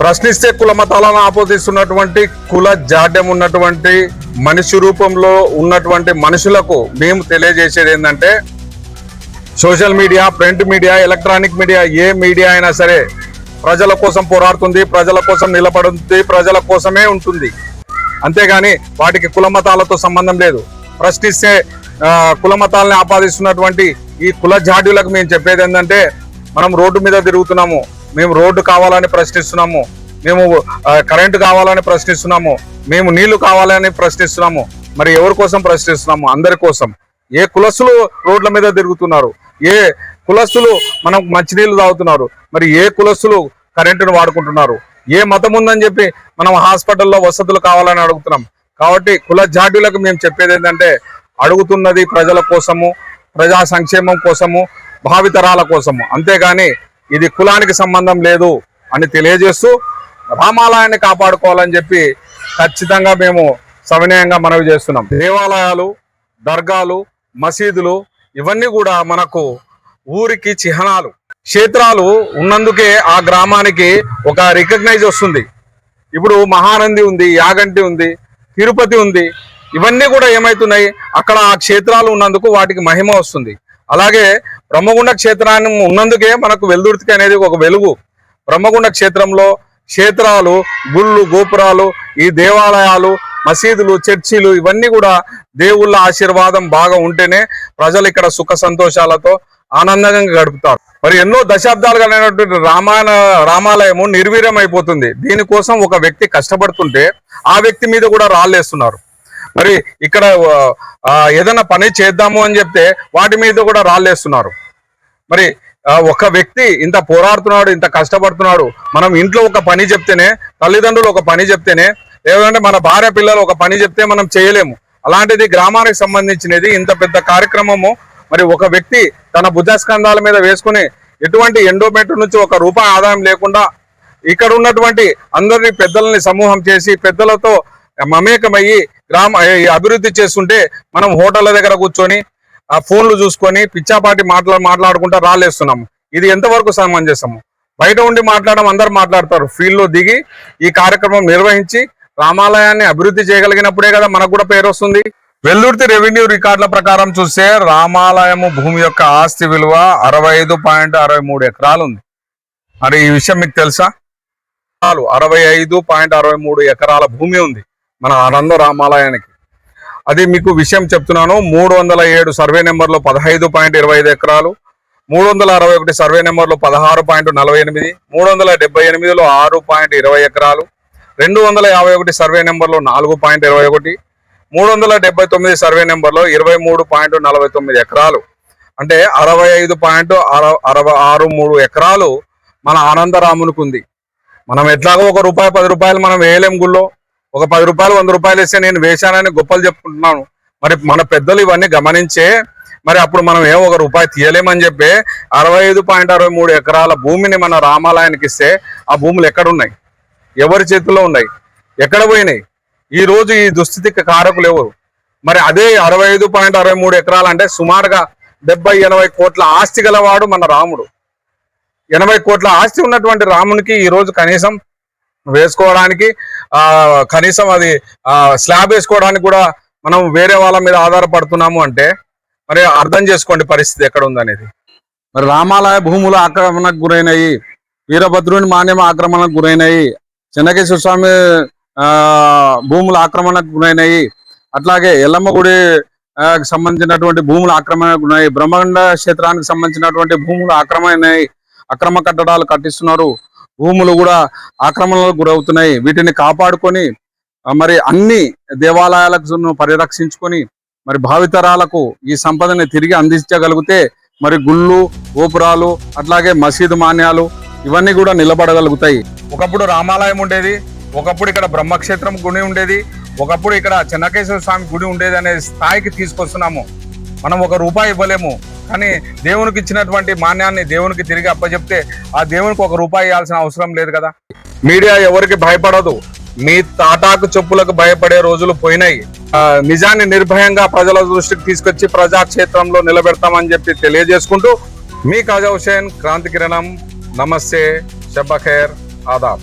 ప్రశ్నిస్తే కుల మతాలను ఆపోదిస్తున్నటువంటి కుల జాడ్యం ఉన్నటువంటి మనిషి రూపంలో ఉన్నటువంటి మనుషులకు మేము తెలియజేసేది ఏంటంటే social media print media electronic media ఏ మీడియా అయినా సరే ప్రజల కోసం పోరాడుతుంది ప్రజల కోసం నిలబడుతుంది ప్రజల కోసమే ఉంటుంది. అంతేగాని వాటికి కుల మతాలతో సంబంధం లేదు. ప్రశ్నిస్తే కుల మతాలని ఆపాదిస్తున్నటువంటి ఈ కుల జాడ్యులకు మేము చెప్పేది ఏంటంటే మనం రోడ్డు మీద తిరుగుతున్నాము మేము రోడ్డు కావాలని ప్రశ్నిస్తున్నాము. మేము కరెంటు కావాలని ప్రశ్నిస్తున్నాము. మేము నీళ్ళు కావాలని ప్రశ్నిస్తున్నాము. మరి ఎవరి కోసం ప్రశ్నిస్తున్నాము? అందరి కోసం. ఏ కులస్తులు రోడ్ల మీద తిరుగుతున్నారు? ఏ కులస్తులు మనం మంచినీళ్ళు తాగుతున్నారు? మరి ఏ కులస్తులు కరెంటును వాడుకుంటున్నారు? ఏ మతం ఉందని చెప్పి మనం హాస్పిటల్లో వసతులు కావాలని అడుగుతున్నాం. కాబట్టి కుల జాడ్యులకు మేము చెప్పేది ఏంటంటే అడుగుతున్నది ప్రజల కోసము ప్రజా సంక్షేమం కోసము భావితరాల కోసము. అంతేగాని ఇది కులానికి సంబంధం లేదు అని తెలియజేస్తూ రామాలయాన్ని కాపాడుకోవాలని చెప్పి ఖచ్చితంగా మేము సవినయంగా మనవి చేస్తున్నాం. దేవాలయాలు దర్గాలు మసీదులు ఇవన్నీ కూడా మనకు ఊరికి చిహ్నాలు. క్షేత్రాలు ఉన్నందుకే ఆ గ్రామానికి ఒక రికగ్నైజ్ వస్తుంది. ఇప్పుడు మహానంది ఉంది యాగంటి ఉంది తిరుపతి ఉంది ఇవన్నీ కూడా ఏమవుతున్నాయి అక్కడ ఆ క్షేత్రాలు ఉన్నందుకు వాటికి మహిమ వస్తుంది. అలాగే బ్రహ్మగుండ క్షేత్రాన్ని ఉన్నందుకే మనకు వెలుదుర్తికి అనేది ఒక వెలుగు. బ్రహ్మగుండ క్షేత్రంలో క్షేత్రాలు గుళ్ళు గోపురాలు ఈ దేవాలయాలు మసీదులు చర్చిలు ఇవన్నీ కూడా దేవుళ్ళ ఆశీర్వాదం బాగా ఉంటేనే ప్రజలు ఇక్కడ సుఖ సంతోషాలతో ఆనందంగా గడుపుతారు. మరి ఎన్నో దశాబ్దాలుగా అయినటువంటి రామాయణ రామాలయము నిర్వీర్యం అయిపోతుంది దీనికోసం ఒక వ్యక్తి కష్టపడుతుంటే ఆ వ్యక్తి మీద కూడా రాళ్ళేస్తున్నారు మరి ఇక్కడ ఏదైనా పని చేద్దాము అని చెప్తే వాటి మీద కూడా రాళ్ళేస్తున్నారు. మరి ఒక వ్యక్తి ఇంత పోరాడుతున్నాడు ఇంత కష్టపడుతున్నాడు మనం ఇంట్లో ఒక పని చెప్తేనే తల్లిదండ్రులు ఒక పని చెప్తేనే లేదంటే మన భార్య పిల్లలు ఒక పని చెప్తే మనం చేయలేము. అలాంటిది గ్రామానికి సంబంధించినది ఇంత పెద్ద కార్యక్రమము. మరి ఒక వ్యక్తి తన బుధస్కంధాల మీద వేసుకుని ఎటువంటి ఎండోమెంట్ నుంచి ఒక రూపాయి ఆదాయం లేకుండా ఇక్కడ ఉన్నటువంటి అందరినీ పెద్దలని సమూహం చేసి పెద్దలతో మమేకమయ్యి గ్రామ ఈ అభివృద్ధి చేస్తుంటే మనం హోటళ్ళ దగ్గర కూర్చొని ఆ ఫోన్లు చూసుకొని పిచ్చాపాటి మాట్లా మాట్లాడుకుంటా రాలేస్తున్నాము. ఇది ఎంతవరకు సమంజసము బయట ఉండి మాట్లాడడం అందరు మాట్లాడతారు. ఫీల్డ్లో దిగి ఈ కార్యక్రమం నిర్వహించి రామాలయాన్ని అభివృద్ధి చేయగలిగినప్పుడే కదా మనకు కూడా పేరు వస్తుంది. వెల్లుర్తి రెవెన్యూ రికార్డుల ప్రకారం చూస్తే రామాలయము భూమి యొక్క ఆస్తి విలువ అరవై ఐదు పాయింట్ అరవై మూడు ఎకరాలు ఉంది మరి ఈ విషయం మీకు తెలుసా? అరవై ఐదు పాయింట్ అరవై మూడు ఎకరాల భూమి ఉంది. మన ఆనంద రామాలయానికి. అది మీకు విషయం చెప్తున్నాను. మూడు వందల ఏడు సర్వే నెంబర్లో పదహైదు పాయింట్ ఇరవై ఐదు ఎకరాలు మూడు వందల అరవై ఒకటి సర్వే నెంబర్లో పదహారు పాయింట్ నలభై ఎనిమిది మూడు వందల డెబ్బై ఎనిమిదిలో ఆరు పాయింట్ ఇరవై ఎకరాలు రెండు వందల యాభై ఒకటి సర్వే నెంబర్లో నాలుగు పాయింట్ ఇరవై ఒకటి మూడు వందల డెబ్బై తొమ్మిది సర్వే నెంబర్లో ఇరవై మూడు పాయింట్ నలభై తొమ్మిది ఎకరాలు. అంటే అరవై ఐదు పాయింట్ అరవై ఆరు మూడు ఎకరాలు మన ఆనందరామునికి ఉంది. మనం ఎట్లాగో ఒక రూపాయి పది రూపాయలు మనం వేయలేం గుళ్ళో. ఒక పది రూపాయలు వంద రూపాయలు వేస్తే నేను వేశానని గొప్పలు చెప్పుకుంటున్నాను. మరి మన పెద్దలు ఇవన్నీ గమనించే మరి అప్పుడు మనం ఏం ఒక రూపాయి తీయలేమని చెప్పి అరవై ఐదు పాయింట్ అరవై మూడు ఎకరాల భూమిని మన రామాలయానికి ఇస్తే ఆ భూములు ఎక్కడున్నాయి? ఎవరి చేతుల్లో ఉన్నాయి? ఎక్కడ పోయినాయి? ఈ రోజు ఈ దుస్థితికి కారకులు ఎవరు? మరి అదే అరవై ఐదు పాయింట్ అరవై మూడు ఎకరాలు అంటే సుమారుగా డెబ్బై ఎనభై కోట్ల ఆస్తి గలవాడు మన రాముడు. ఎనభై కోట్ల ఆస్తి ఉన్నటువంటి రామునికి ఈ రోజు కనీసం వేసుకోవడానికి కనీసం అది ఆ స్లాబ్ వేసుకోవడానికి కూడా మనం వేరే వాళ్ళ మీద ఆధారపడుతున్నాము అంటే మరి అర్థం చేసుకోండి పరిస్థితి ఎక్కడ ఉందనేది. మరి రామాలయ భూములు ఆక్రమణకు గురైనాయి వీరభద్రుని మాన్యం ఆక్రమణకు గురైనాయి చెన్నకేశ్వర స్వామి ఆ భూములు ఆక్రమణకు గురైనాయి అట్లాగే ఎల్లమ్మ గుడి ఆ, కి సంబంధించినటువంటి భూములు ఆక్రమణకు గురైనాయి బ్రహ్మాండ క్షేత్రానికి సంబంధించినటువంటి భూములు ఆక్రమణైనాయి అక్రమ కట్టడాలు కట్టిస్తున్నారు. భూములు కూడా ఆక్రమణలకు గురవుతున్నాయి. వీటిని కాపాడుకొని మరి అన్ని దేవాలయాలకు పరిరక్షించుకొని మరి భావితరాలకు ఈ సంపదని తిరిగి అందించగలిగితే మరి గుళ్ళు గోపురాలు అట్లాగే మసీదు మాన్యాలు ఇవన్నీ కూడా నిలబడగలుగుతాయి. ఒకప్పుడు రామాలయం ఉండేది ఒకప్పుడు ఇక్కడ బ్రహ్మక్షేత్రం గుడి ఉండేది ఒకప్పుడు ఇక్కడ చెన్నకేశ్వర స్వామి గుడి ఉండేది అనే స్థాయికి తీసుకొస్తున్నాము. మనం ఒక రూపాయి ఇవ్వలేము. కానీ దేవునికి ఇచ్చినటువంటి మాన్యాన్ని దేవునికి తిరిగి అప్పచెప్తే ఆ దేవునికి ఒక రూపాయి ఇవ్వాల్సిన అవసరం లేదు కదా. మీడియా ఎవరికి భయపడదు. మీ తాటాకు చెప్పులకు భయపడే రోజులు పోయినాయి. నిజాన్ని నిర్భయంగా ప్రజల దృష్టికి తీసుకొచ్చి ప్రజాక్షేత్రంలో నిలబెడతామని చెప్పి తెలియజేసుకుంటూ మీ కాజా హుసేన్ క్రాంతి కిరణం. నమస్తే. షబ్బఖేర్ ఆదాబ్.